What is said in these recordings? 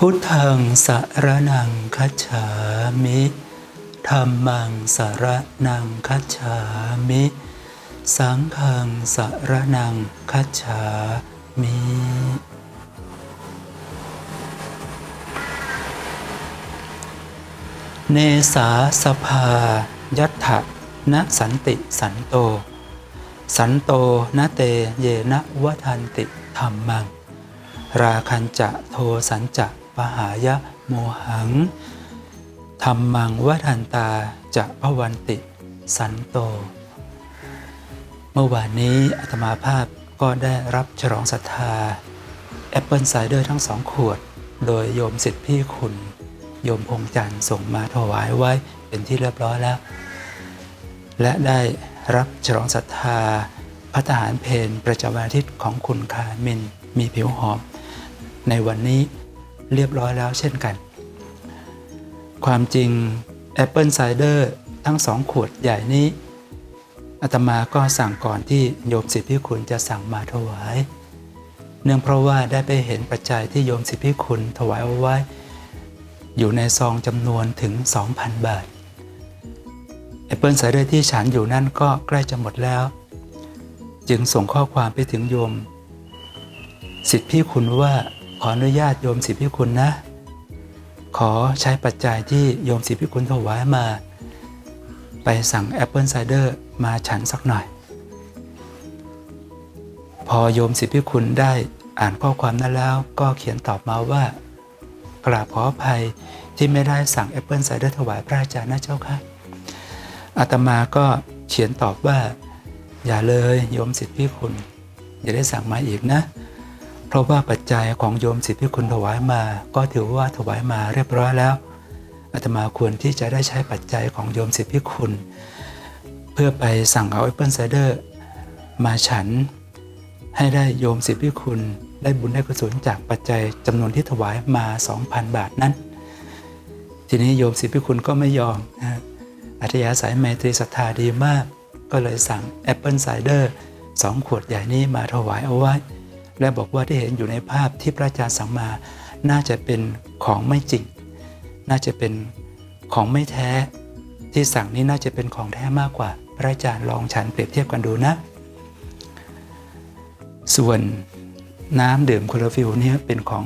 พุทธังสารนังคัจฉามิธรรมังสารนังคัจฉามิ สังฆังสารนังคัจฉามิเนสาสภา ยัตถะนสันติสันโต สันโตนเตเยนะวทันติธรรมัง ราคันจะโทสันจะ ปหายะโมหังธรรมังวทันตาจะพวันติสันโต เมื่อวานนี้อาตมาภาพก็ได้รับฉลองศรัทธาแอปเปิลไซเดอร์ทั้งสองขวด โดยโยมสิทธิพี่คุณ โยมพงจันทร์ส่งมาถวายไว้เป็นที่เรียบร้อยแล้ว และได้รับฉลองศรัทธาพระทหารเพนประจำวันอาทิตย์ของคุณคามินมีผิวหอม ในวันนี้ เรียบร้อยแล้วเช่นกัน ความจริงแอปเปิลไซเดอร์ทั้งสองขวดใหญ่นี้อาตมาก็สั่งก่อนที่โยมสิทธิพิคุณจะสั่งมาถวาย เนื่องเพราะว่าได้ไปเห็นปัจจัยที่โยมสิทธิพิคุณถวายเอาไว้ อยู่ในซองจำนวนถึง 2,000 บาทแอปเปิลไซเดอร์ที่ฉันอยู่นั่นก็ใกล้จะหมดแล้ว จึงส่งข้อความไปถึงโยม สิทธิพี่คุณว่า ขออนุญาตโยมสิทธิพี่คุณนะ ขอใช้ปัจจัยที่โยมสิทธิพี่คุณถวายมา ไปสั่งแอปเปิลไซเดอร์มาฉันสักหน่อย พอโยมสิทธิพี่คุณได้อ่านข้อความนั้นแล้วก็เขียนตอบมาว่ากราบขออภัยที่ไม่ได้สั่งแอปเปิลไซเดอร์ถวายพระอาจารย์นะเจ้าค่ะอาตมาก็เขียนตอบว่า อย่าเลยโยมสิทธิพี่คุณ อย่าได้สั่งมาอีกนะ เพราะว่าปัจจัยของโยมสิทธิพี่คุณถวายมา ก็ถือว่าถวายมาเรียบร้อยแล้วอาตมาควรที่จะได้ใช้ปัจจัยของโยมสิทธิพี่คุณ เพื่อไปสั่งเอาแอปเปิลไซเดอร์มาฉันให้ได้โยมสิทธิพี่คุณได้บุญได้กุศลจากปัจจัยจำนวนที่ถวายมา 2,000 บาทนั้น ทีนี้โยมสิทธิคุณก็ไม่ยอมนะอัธยาศัยไมตรีศรัทธาดีมาก ก็เลยสั่งแอปเปิลไซเดอร์สองขวดใหญ่นี้มาถวายเอาไว้ และบอกว่าที่เห็นอยู่ในภาพที่พระอาจารย์สั่งมา น่าจะเป็นของไม่จริง น่าจะเป็นของไม่แท้ ที่สั่งนี้น่าจะเป็นของแท้มากกว่า พระอาจารย์ลองฉันเปรียบเทียบกันดูนะ ส่วนน้ำดื่มโคลอฟิลเนี่ยเป็นของ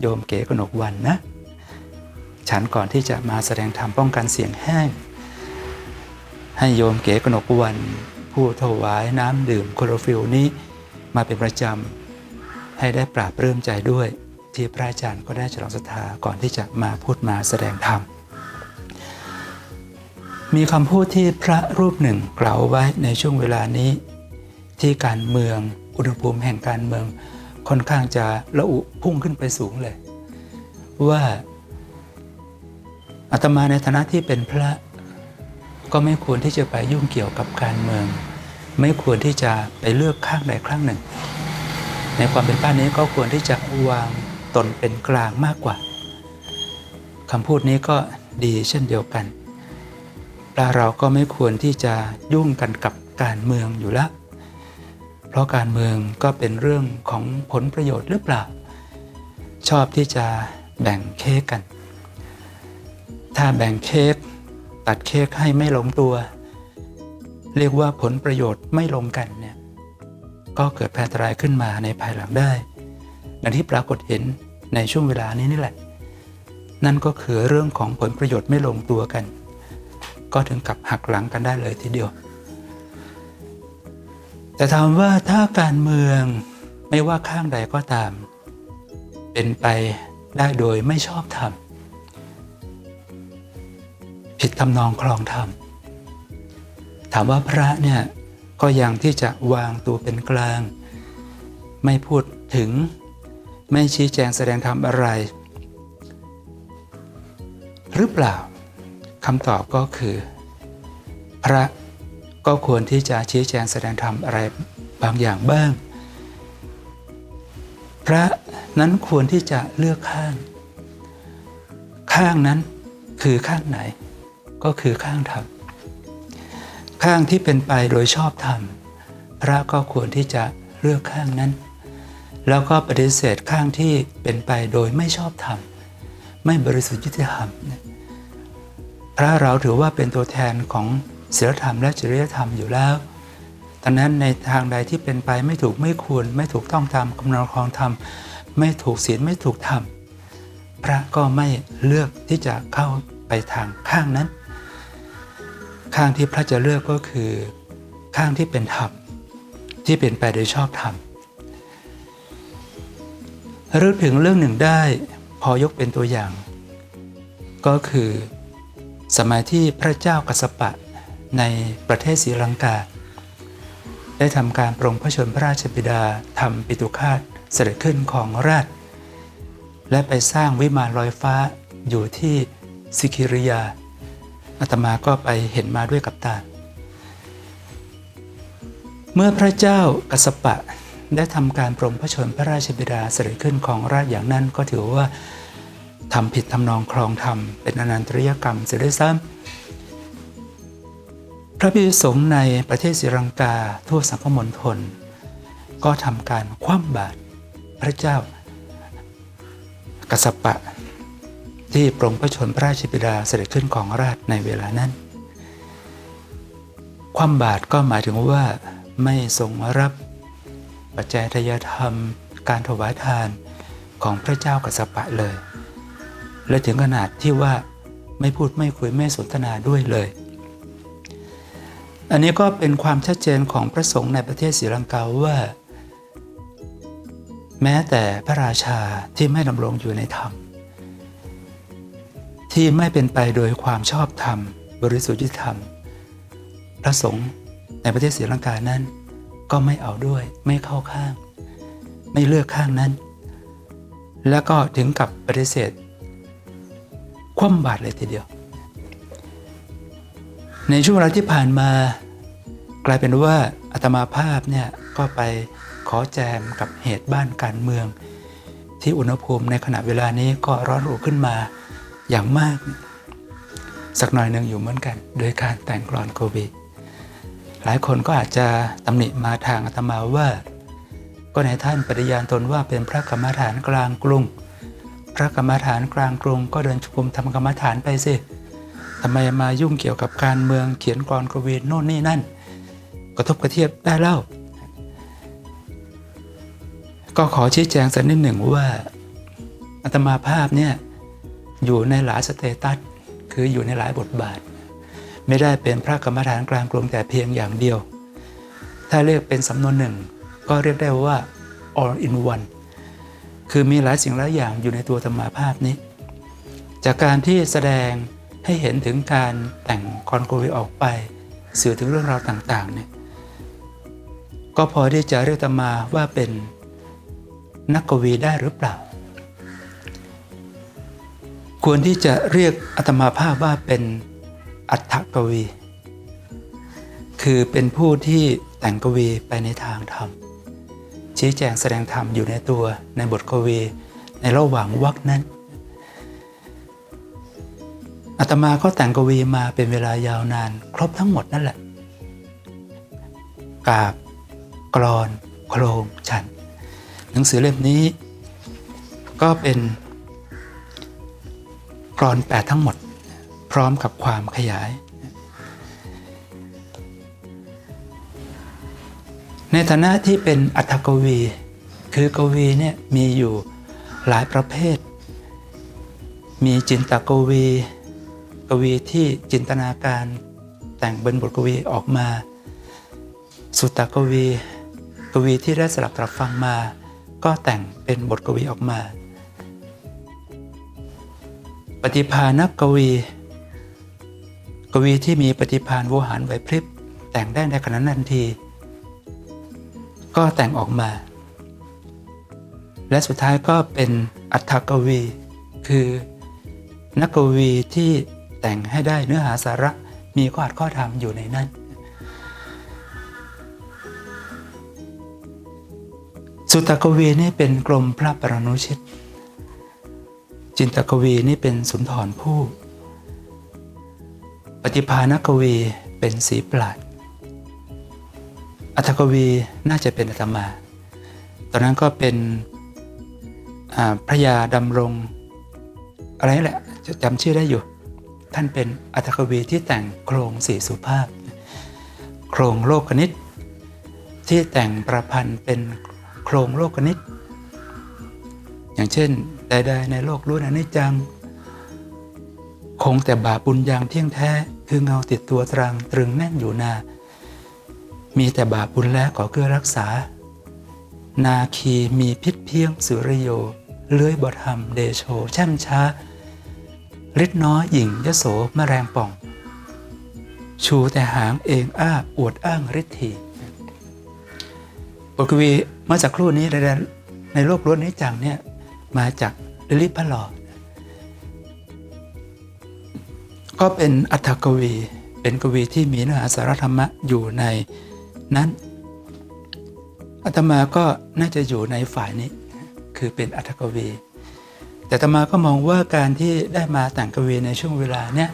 โยมเก๋กนกวันนะ ฉันก่อนที่จะมาแสดงธรรมป้องกันเสียงแห้ง ให้โยมเก๋กนกวันผู้ถวายน้ำดื่มโคลอฟิลนี้มาเป็นประจำ ให้ได้ปราบเริ่มใจด้วย ที่พระอาจารย์ก็ได้ฉลองศรัทธาก่อนที่จะมาพูดมาแสดงธรรมมีคำพูดที่พระรูปหนึ่งกล่าวไว้ในช่วงเวลานี้ ที่การเมืองอุณหภูมิแห่งการเมืองค่อนข้างจะระอุพุ่งขึ้นไปสูงเลย ว่าอาตมาในฐานะที่เป็นพระ ก็ไม่ควรที่จะไปยุ่งเกี่ยวกับการเมือง ไม่ควรที่จะไปเลือกข้างใดข้างหนึ่ง ในความเป็นพระนี้ก็ควรที่จะวางตนเป็นกลางมากกว่าคำพูดนี้ก็ดีเช่นเดียวกันพระเราก็ไม่ควรที่จะยุ่งกันกับการเมืองอยู่แล้ว เพราะการเมืองก็เป็นเรื่องของผลประโยชน์หรือเปล่า ชอบที่จะแบ่งเค้กกัน ถ้าแบ่งเค้กตัดเค้กให้ไม่ลงตัว เรียกว่าผลประโยชน์ไม่ลงกันเนี่ย ก็เกิดแพนตรายขึ้นมาในภายหลังได้ดังที่ปรากฏเห็นในช่วงเวลานี้นี่แหละ นั่นก็คือเรื่องของผลประโยชน์ไม่ลงตัวกัน ก็ถึงกับหักหลังกันได้เลยทีเดียว แต่ถามว่าถ้าการเมืองไม่ว่าข้างใดก็ตาม เป็นไปได้โดยไม่ชอบธรรมผิดทำนองคลองธรรมถามว่าพระเนี่ย ก็ยังที่จะวางตัวเป็นกลาง ไม่พูดถึงไม่ชี้แจงแสดงธรรมอะไร หรือเปล่าคำตอบก็คือ พระก็ควรที่จะชี้แจงแสดงธรรมอะไรบางอย่างบ้าง พระนั้นควรที่จะเลือกข้าง ข้างนั้นคือข้างไหน ก็คือข้างธรรม ข้างที่เป็นไปโดยชอบธรรม พระก็ควรที่จะเลือกข้างนั้น แล้วก็ปฏิเสธข้างที่เป็นไปโดยไม่ชอบธรรม ไม่บริสุทธิ์ยุติธรรม พระเราถือว่าเป็นตัวแทนของศีลธรรมและจริยธรรมอยู่แล้วดังนั้นในทางใดที่เป็นไปไม่ถูกไม่ควร ไม่ถูกต้องตามกำลังครองธรรม ไม่ถูกศีลไม่ถูกธรรม พระก็ไม่เลือกที่จะเข้าไปทางข้างนั้น ข้างที่พระจะเลือกก็คือ ข้างที่เป็นธรรมที่เป็นไปโดยชอบธรรมรึกถึงเรื่องหนึ่งได้พอยกเป็นตัวอย่าง ก็คือ สมัยที่พระเจ้ากัสสปะในประเทศศรีลังกา ได้ทำการปรงพระชนพระราชบิดาทำปิตุคาตเสด็จขึ้นของราช และไปสร้างวิมานลอยฟ้าอยู่ที่สิคิริยา อาตมาก็ไปเห็นมาด้วยกับตา เมื่อพระเจ้ากัสปะได้ทำการปรงพระชนพระราชบิดาเสด็จขึ้นของราชอย่างนั้นก็ถือว่าทำผิดทำนองครองธรรมเป็นอนันตริยกรรมเสียด้วยซ้ำพระภิสงฆ์ในประเทศศรีลังกาทั่วสังคมณฑลก็ทำการคว่ำบาตรพระเจ้ากัสปะ ที่ปรงพระชนพระราชบิดาเสด็จขึ้นของราชในเวลานั้น ความบาตรก็หมายถึงว่าไม่ทรงรับปัจจัยทายธรรม การถวายทานของพระเจ้ากัสสปะเลย และถึงขนาดที่ว่าไม่พูดไม่คุยไม่สนทนาด้วยเลย อันนี้ก็เป็นความชัดเจนของพระสงฆ์ในประเทศศรีลังกาว่า แม้แต่พระราชาที่ไม่ดำรงอยู่ในธรรม ที่ไม่เป็นไปโดยความชอบธรรม บริสุทธิธรรม พระสงฆ์ในประเทศศรีลังกานั้น ก็ไม่เอาด้วยไม่เข้าข้าง ไม่เลือกข้างนั้น แล้วก็ถึงกับปฏิเสธ คว่ำบาตรเลยทีเดียว ในช่วงเวลาที่ผ่านมากลายเป็นว่าอาตมาภาพเนี่ยก็ไปขอแจมกับเหตุบ้านการเมือง ที่อุณหภูมิในขณะเวลานี้ก็ร้อนรุ่ขึ้นมา อย่างมาก สักหน่อยหนึ่งอยู่เหมือนกัน โดยการแต่งกรอนโควิดหลายคนก็อาจจะตำหนิมาทางอาตมาว่า ก็ในท่านปฏิญาณตนว่าเป็นพระกรรมฐานกลางกรุง พระกรรมฐานกลางกรุง ก็เดินชุมทำกรรมฐานไปสิทำไมมายุ่งเกี่ยวกับการเมืองเขียนกรอนโควิดโน่นนี่นั่น กระทบกระเทียบได้เล่า ก็ขอชี้แจงสักนิดหนึ่งว่าอาตมาภาพเนี่ย อยู่ในหลายสเตตัสคืออยู่ในหลายบทบาท ไม่ได้เป็นพระกรรมฐานกลางกรุงแต่เพียงอย่างเดียว ถ้าเรียกเป็นสำนวนหนึ่ง ก็เรียกได้ว่า all in one คือมีหลายสิ่งหลายอย่างอยู่ในตัวธรรมาภาพนี้ จากการที่แสดงให้เห็นถึงการแต่งคอนโกวีออกไป สื่อถึงเรื่องราวต่างๆเนี่ยก็พอที่จะเรียกธรรมาว่าเป็นนักกวีได้หรือเปล่า ควรที่จะเรียกอัตมาภาพว่าเป็นอัฏฐกวี คือเป็นผู้ที่แต่งกวีไปในทางธรรม ชี้แจงแสดงธรรมอยู่ในตัวในบทกวีในระหว่างวรรคนั้นอาตมาก็แต่งกวีมาเป็นเวลายาวนาน ครบทั้งหมดนั่นแหละ กาบ กรอน โครงฉัน หนังสือเล่มนี้ ก็เป็น กรอนแปดทั้งหมด พร้อมกับความขยาย ในฐานะที่เป็นอัตกวี คือกวีเนี่ยมีอยู่หลายประเภท มีจินตกวี กวีที่จินตนาการแต่งเป็นบทกวีออกมา สุตตกวี กวีที่ได้สลับตรับฟังมา ก็แต่งเป็นบทกวีออกมา ปฏิภาณกวี กวีที่มีปฏิภาณโวหารไหวพริบ แต่งได้ในขณะนั้นที ก็แต่งออกมา และสุดท้ายก็เป็นอัฏฐกวี คือนักกวีที่แต่งให้ได้เนื้อหาสาระมีข้ออัดข้อธรรมอยู่ในนั้น สุตตกวีนี่เป็นกรมพระปรนุชิต จินตกวีนี่เป็นสุนทรภู่ปฏิภาณกวีเป็นสีปราดอัตกวีน่าจะเป็นอัตมา ตอนนั้นก็เป็นพระยาดำรง อะไรนี่แหละจะจำชื่อได้อยู่ ท่านเป็นอัตกวีที่แต่งโครงสีสุภาพ โครงโลกนิตที่แต่งประพันธ์เป็นโครงโลกนิต อย่างเช่นใดๆในโลกล้วนอนิจจัง คงแต่บาปบุญยางเที่ยงแท้คือเงาติดตัวตรังตรึงแน่นอยู่นา มีแต่บาปบุญแล้วขอเกื้อรักษา นาคีมีพิษเพียงสุริโย เลื้อยบทำเดโชแช่มช้าฤทธิ์น้อยหญิงยโสแมแรงป่อง ชูแต่หางเองอ้าอวดอ้างฤทธีบทกวีเมื่อสักครู่นี้ในในโลกล้วนนี้จังเนี่ย มาจากลิลิพะลอก็เป็นอัตถกวี เป็นกวีที่มีเนื้อหาสารธรรมะอยู่ในนั้นอาตมาก็น่าจะอยู่ในฝ่ายนี้ คือเป็นอัตถกวี แต่อาตมาก็มองว่าการที่ได้มาแต่งกวีในช่วงเวลาเนี้ย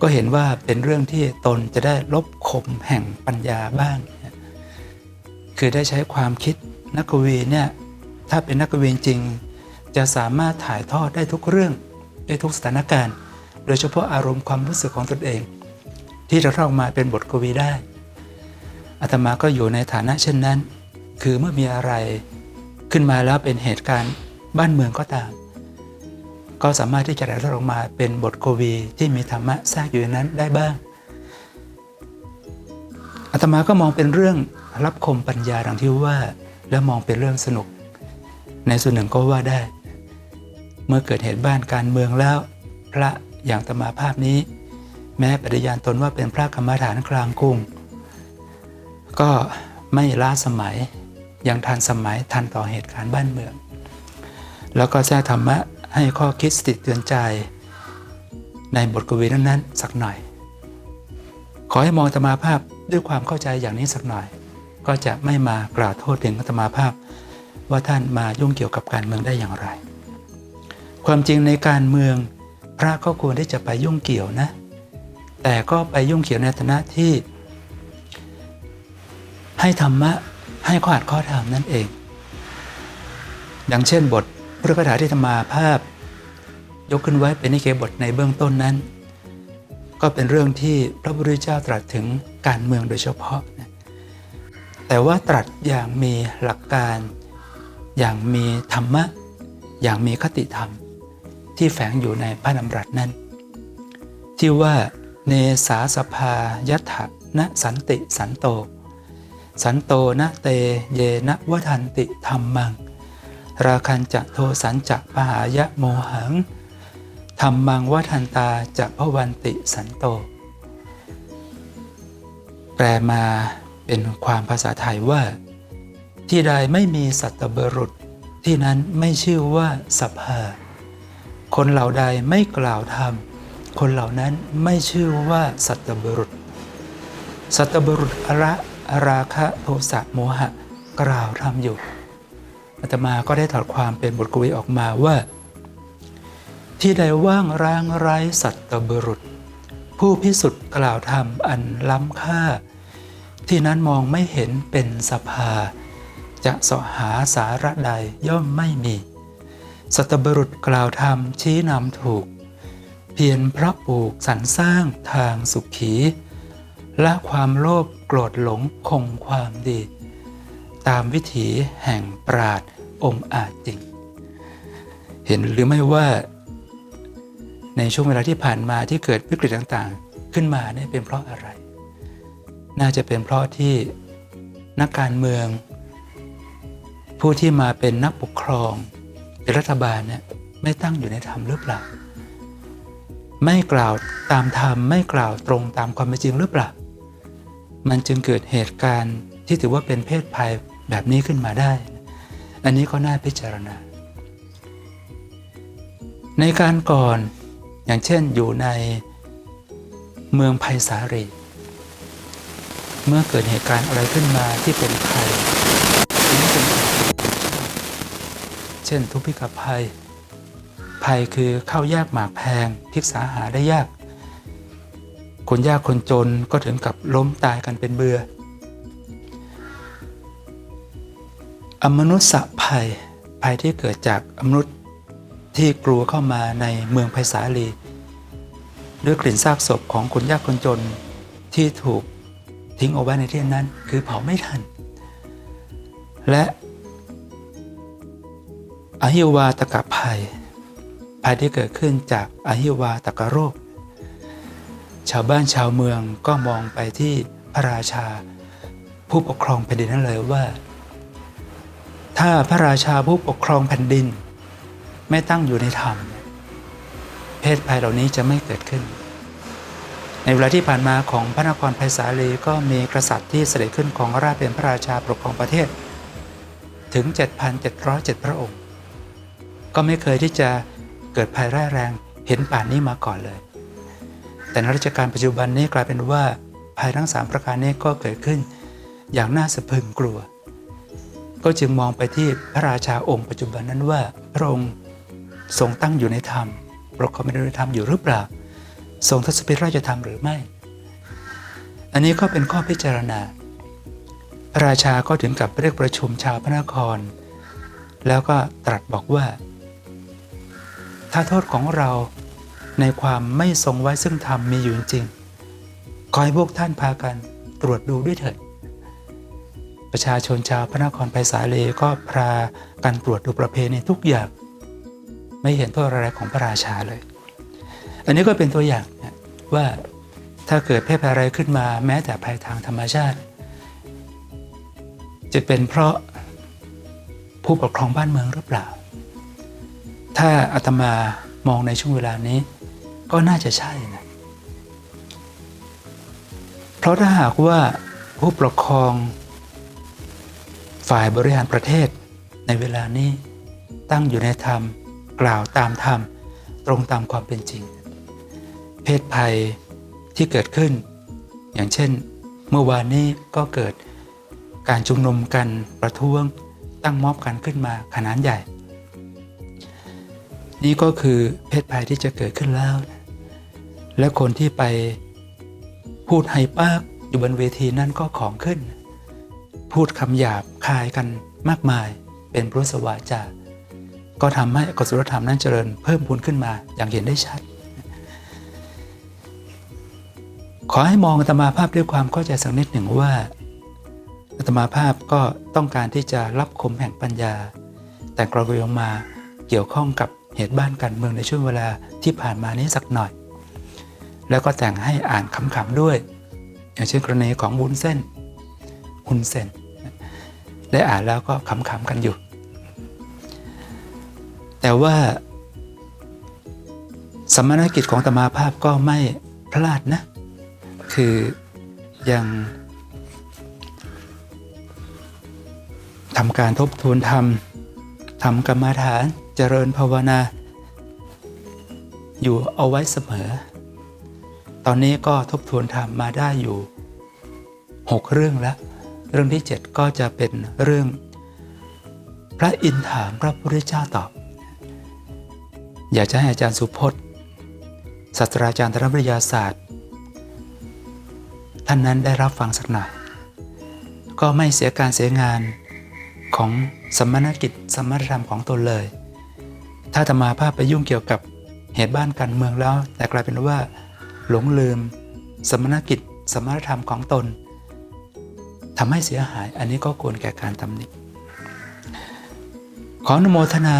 ก็เห็นว่าเป็นเรื่องที่ตนจะได้ลบคมแห่งปัญญาบ้าง คือได้ใช้ความคิดนักกวีเนี่ย ถ้าเป็นนักกวีจริง จะสามารถถ่ายทอดได้ทุกเรื่อง ได้ทุกสถานการณ์ โดยเฉพาะอารมณ์ความรู้สึกของตนเอง ที่จะเข้ามาเป็นบทกวีได้อาตมาก็อยู่ในฐานะเช่นนั้น คือเมื่อมีอะไรขึ้นมาแล้วเป็นเหตุการณ์บ้านเมืองก็ตาม ก็สามารถที่จะได้ออกมาเป็นบทกวีที่มีธรรมะแทรกอยู่ในนั้นได้บ้างอาตมาก็มองเป็นเรื่องรับคมปัญญาดังที่ว่า แล้วมองเป็นเรื่องสนุก ในส่วนหนึ่งก็ว่าได้ เมื่อเกิดเหตุบ้านการเมืองแล้ว พระอย่างตมาภาพนี้ แม้ปฏิญาณตนว่าเป็นพระกรรมฐานกลางกรุง ก็ไม่ล้าสมัยยังทันสมัยทันต่อเหตุการณ์บ้านเมือง แล้วก็แทรกธรรมะให้ข้อคิดสติเตือนใจ ในบทกวีนั้นๆสักหน่อย ขอให้มองธรรมาภาพด้วยความเข้าใจอย่างนี้สักหน่อย ก็จะไม่มากล่าวโทษถึงธรรมาภาพ ว่าท่านมายุ่งเกี่ยวกับการเมืองได้อย่างไร ความจริงในการเมืองพระก็ควรที่จะไปยุ่งเกี่ยวนะ แต่ก็ไปยุ่งเกี่ยวในฐานะที่ ให้ธรรมะให้ข้ออัดข้อธรรมนั่นเองดังเช่นบทพระคาถาที่ธรรมาภาพ ยกขึ้นไว้เป็นนิเคบทในเบื้องต้นนั้น ก็เป็นเรื่องที่พระพุทธเจ้าตรัสถึงการเมืองโดยเฉพาะ แต่ว่าตรัสอย่างมีหลักการ อย่างมีธรรมะ อย่างมีคติธรรม ที่แฝงอยู่ในพระดำรัสนั้น ที่ว่าเนสาสภายัตถะนะสันติสันโต สันโตนะเตเยนะวทันติธรรมัง ราคันจะโทสันจะปหายะโมหังธรรมังวทันตาจะพวันติสันโต แปลมาเป็นความภาษาไทยว่า ที่ใดไม่มีสัตบุรุษ ที่นั้นไม่ชื่อว่าสภา คนเหล่าใดไม่กล่าวธรรม คนเหล่านั้นไม่ชื่อว่าสัตบุรุษ สัตบุรุษอระราคะโทสะโมหะกล่าวธรรมอยู่อาตมาก็ได้ถอดความเป็นบทกวีออกมาว่า ที่ใดว่างร้างไร้สัตบุรุษ ผู้พิสุทธิ์กล่าวธรรมอันล้ำค่า ที่นั้นมองไม่เห็นเป็นสภา จะเสาะหาสาระใดย่อมไม่มี สัตบรุษกล่าวธรรมชี้นำถูก เพียรพระปลูกสรรสร้างทางสุขี ละความโลภโกรธหลงคงความดี ตามวิถีแห่งปราดองอาจจริง เห็นหรือไม่ว่า ในช่วงเวลาที่ผ่านมาที่เกิดวิกฤตต่างๆ ขึ้นมาเนี่ยเป็นเพราะอะไร น่าจะเป็นเพราะที่นักการเมือง ผู้ที่มาเป็นนักปกครองเป็นรัฐบาลเนี่ยไม่ตั้งอยู่ในธรรมหรือเปล่า ไม่กล่าวตามธรรมไม่กล่าวตรงตามความเป็นจริงหรือเปล่า มันจึงเกิดเหตุการณ์ที่ถือว่าเป็นเพศภัยแบบนี้ขึ้นมาได้ อันนี้ก็น่าพิจารณา ในการก่อนอย่างเช่นอยู่ในเมืองไผ่สารีเมื่อเกิดเหตุการณ์อะไรขึ้นมาที่เป็นภัยนี้เป็นภัยเช่น ทุพพิกภัย ภัยคือข้าวยากหมากแพงพิกษาหาได้ยาก คนยากคนจนก็ถึงกับล้มตายกันเป็นเบือ อมนุษย์ภัย ภัยที่เกิดจากอมนุษย์ที่กลัวเข้ามาในเมืองไผ่สาลีด้วยกลิ่นซากศพของคนยากคนจนที่ถูกทิ้งเอาไว้ในที่นั้น คือเผาไม่ทัน และ อหิวาตกภัย ภัยที่เกิดขึ้นจากอหิวาตกโรค ชาวบ้านชาวเมืองก็มองไปที่พระราชา ผู้ปกครองแผ่นดินนั้นเลยว่า ถ้าพระราชาผู้ปกครองแผ่นดิน ไม่ตั้งอยู่ในธรรม เพศภัยเหล่านี้จะไม่เกิดขึ้น ในเวลาที่ผ่านมาของพระนครไผ่สาลีก็มีกษัตริย์ที่เสด็จขึ้นของราชเป็นพระราชาปกครองประเทศ ถึง 7,707 พระองค์ ก็ไม่เคยที่จะเกิดภัยร้ายแรงเห็นป่านนี้มาก่อนเลย แต่ในรัชกาลปัจจุบันนี้กลายเป็นว่าภัยทั้ง3ประการนี้ก็เกิดขึ้น อย่างน่าสะพรึงกลัว ก็จึงมองไปที่พระราชาองค์ปัจจุบันนั้นว่าพระองค์ทรงตั้งอยู่ในธรรมประกครองในธรรมอยู่หรือเปล่า ทรงทศพิราชธรรมหรือไม่ อันนี้ก็เป็นข้อพิจารณา พระราชาก็ถึงกับเรียกประชุมชาวพระนคร แล้วก็ตรัสบอกว่า ถ้าโทษของเราในความไม่ทรงไว้ซึ่งธรรมมีอยู่จริง ขอให้พวกท่านพากันตรวจดูด้วยเถิด ประชาชนชาวพระนครไผ่สาลีก็พากันตรวจดูประเพณีทุกอย่าง ไม่เห็นโทษอะไรของพระราชาเลย อันนี้ก็เป็นตัวอย่างว่าถ้าเกิดเพศอะไรขึ้นมาแม้แต่ภัยทางธรรมชาติ จะเป็นเพราะผู้ปกครองบ้านเมืองหรือเปล่า ถ้าอาตมามองในช่วงเวลานี้ ก็น่าจะใช่นะเพราะถ้าหากว่าผู้ปกครอง ฝ่ายบริหารประเทศในเวลานี้ตั้งอยู่ในธรรมกล่าวตามธรรมตรงตามความเป็นจริง เพศภัยที่เกิดขึ้น อย่างเช่น เมื่อวานนี้ก็เกิดการชุมนุมกันประท้วงตั้งม็อบกันขึ้นมาขนาดใหญ่ นี่ก็คือเพศภัยที่จะเกิดขึ้นแล้ว และคนที่ไปพูดไฮปากอยู่บนเวทีนั่นก็ของขึ้น พูดคำหยาบคายกันมากมายเป็นพุทธวาจาก็ทำให้อกุศลธรรมนั้นเจริญเพิ่มพูนขึ้นมาอย่างเห็นได้ชัด ขอให้มองอาตมาภาพด้วยความเข้าใจสักนิดหนึ่งว่าอาตมาภาพก็ต้องการที่จะรับคมแห่งปัญญา แต่กรณีออกมาเกี่ยวข้องกับ เหตุบ้านการเมืองในช่วงเวลาที่ผ่านมานี้สักหน่อย แล้วก็แต่งให้อ่านขำๆด้วย อย่างเช่นกรณีของบุญเส้นหุนเซนได้อ่านแล้วก็ขำๆกันอยู่ แต่ว่าสมณกิจของตมาภาพก็ไม่พลาดนะ คือยังทำการทบทวนธรรม ทำกรรมฐานเจริญภาวนา อยู่เอาไว้เสมอ ตอนนี้ก็ทบทวนธรรมมาได้อยู่ 6 เรื่องแล้ว เรื่องที่ 7 ก็จะเป็นเรื่อง พระอินถ์ถามพระพุทธเจ้าตอบ อยากจะให้อาจารย์สุพจน์ศาสตราจารย์ธนวิทยาศาสตร์ ท่านนั้นได้รับฟังสักหน่อยก็ไม่เสียการเสียงาน ของสมณกิจสมณธรรมของตนเลย ถ้าธรรมาภาพไปยุ่งเกี่ยวกับเหตุบ้านการเมืองแล้ว แต่กลายเป็นว่า หลงลืม สมณกิจ สมณธรรมของตนทำให้เสียหาย อันนี้ก็ควรแก่การตำหนิขออนุโมทนา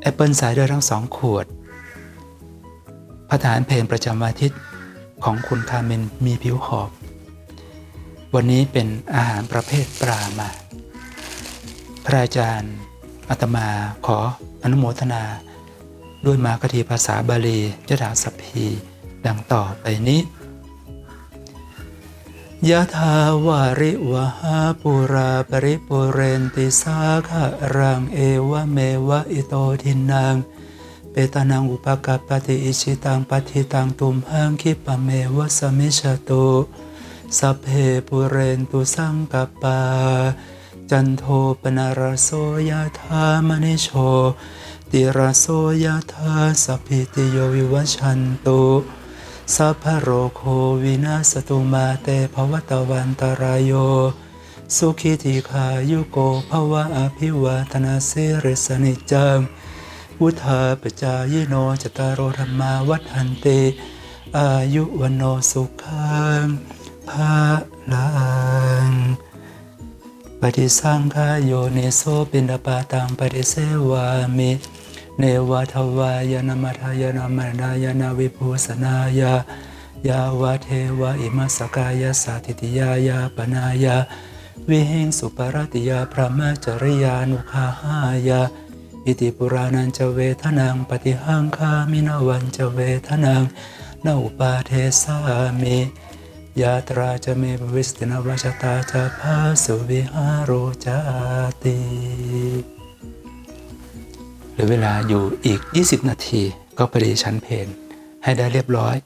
แอปเปิลสายเดือทั้งสองขวดพระฐานเพลงประจำวันอาทิตย์ของคุณคาเมนมีผิวหอบ วันนี้เป็นอาหารประเภทปลามา พระอาจารย์อาตมาขออนุโมทนา ด้วยมากทีภาษาบาลียถาสัพพีดังต่อไปนี้ยะทาวาริวหาปุราปริปุเรนติสาคะรังเอวะเมวะอิโตทินังเปตานังอุปกัปปติอิชิตังปฏิตังตุมหังคิปะเมวะสมิชตุ สัพเพปุเรนตุสังกปา จันโทปนารโสยธามณิโชติรโสยธาสัพพิติโยวิวัชันตุสัพพโรโควินาสตุมาเตภวตวันตรายโย สุขีทีขายุโกภวะอภิวาทนาสิริสนิจังวุธาปจายโนจตารโอธรรมาวัฏหันติอายุวันโนสุขัง ภาลังปฏิสังขาโยเนโสปินดาปาตังปฏิเสวามิเนวาทวายนามัทายนามันดายนาวิภูสนายายาวาเทวะอิมัสกายาสาธิติยายาปนายาวิหิงสุปรติยาพระมจริยานุคาหายาอิติปุรานันจะเวทนังปฏิหังคามินวันจะเวทนังนาอุปาเทสามิ ยาตราจะเมปวิสตินวัชตาจะพาสุวิหารโรจาติหรือเวลาอยู่อีก 20 นาทีก็ปฏิชันเพนให้ได้เรียบร้อย